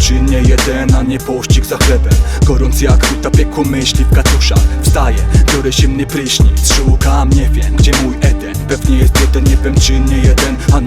czy nie jeden A nie pościg za chlebem? Gorąc jak huta piekło myśli w katuszach. Wstaję, biorę zimny prysznic Szukam, nie wiem, gdzie mój Eden. Pewnie jest jeden, nie wiem czy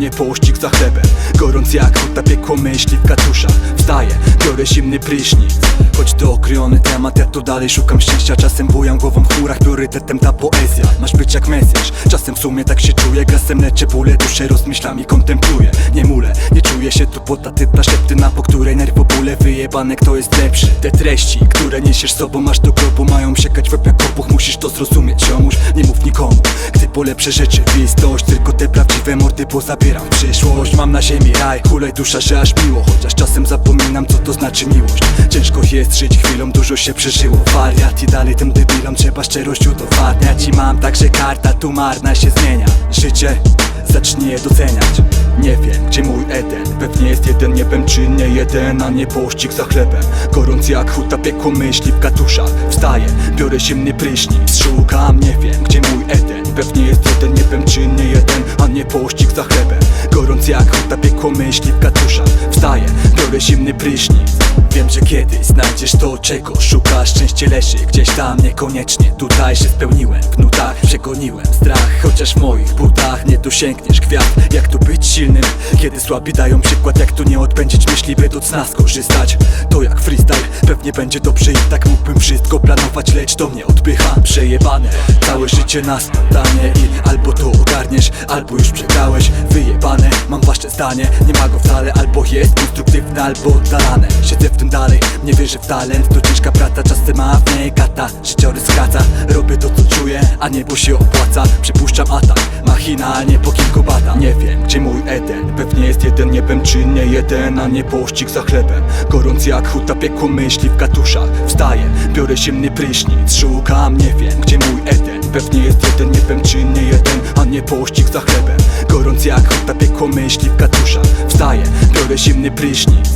nie jeden A nie pościg za chlebem. Gorąc jak huta piekło myśli w katuszach Wstaję, biorę zimny prysznic. Choć to okryjony temat, ja tu dalej szukam szczęścia. Czasem bujam głową w chmurach, priorytetem ta poezja. Masz być jak Mesjasz, czasem w sumie tak się czuję. Gasem leczę bóle, duszę rozmyślam i kontempluję Nie mulę, nie czuję się tu poda typna szepty na po której nerwobóle wyjebane. Kto jest lepszy? Te treści, które niesiesz sobą masz do grobu Mają siekać w łeb jak musisz to zrozumieć Ziomuś, nie mów nikomu, gdy polepszę rzeczywistość Tylko te prawdziwe mordy, bo zabieram przyszłość Mam na ziemi raj, hulej dusza, że aż miło Chociaż czasem zapominam co to znaczy miłość. Ciężko jest żyć chwilą, dużo się przeżyło Wariat i dalej tym debilom trzeba szczerość udowadniać I mam także karta tu marna się zmienia Życie zacznij je doceniać. Nie wiem, gdzie mój Eden. Pewnie jest jeden niebem czy nie jeden A nie pościg za chlebem. Gorąc jak huta piekło myśli w katuszach Wstaję, biorę zimny prysznic. Szukam, nie wiem, gdzie mój Eden. Pewnie jest jeden niebem czy nie jeden A nie pościg za chlebem Gorąc jak huta piekło myśli w katuszach. Wstaję, biorę zimny prysznic. Wiem, że kiedyś znajdziesz to, czego szukasz. Szczęście leży gdzieś tam, niekoniecznie. Tutaj się spełniłem, w nutach przegoniłem strach. Chociaż w moich butach nie dosięgniesz gwiazd. Jak tu być silnym, kiedy słabi dają przykład Jak tu nie odpędzić myśli, by do cna skorzystać. To jak pewnie będzie dobrze i tak mógłbym wszystko planować Lecz to mnie odpycha, przejebane Całe życie na spontanie i albo to ogarniesz, albo już przegrałeś. Wyjebane, mam wasze zdanie, nie ma go wcale Albo jest konstruktywne, albo oddalane Siedzę w tym dalej, nie wierzę w talent To ciężka praca, czasem ma w niej kata. Życiorys skraca, robię to co czuję A niebo się opłaca, przypuszczam atak Machinalnie po kilku bata Nie wiem, gdzie mój Pewnie jest jeden niebem czy nie jeden A nie pościg za chlebem. Gorąc jak huta piekło myśli w katuszach. Wstaję, biorę zimny prysznic Szukam, nie wiem, gdzie mój Eden. Pewnie jest jeden niebem czy nie jeden A nie pościg za chlebem. Gorąc jak huta piekło myśli w katuszach. Wstaję, biorę zimny prysznic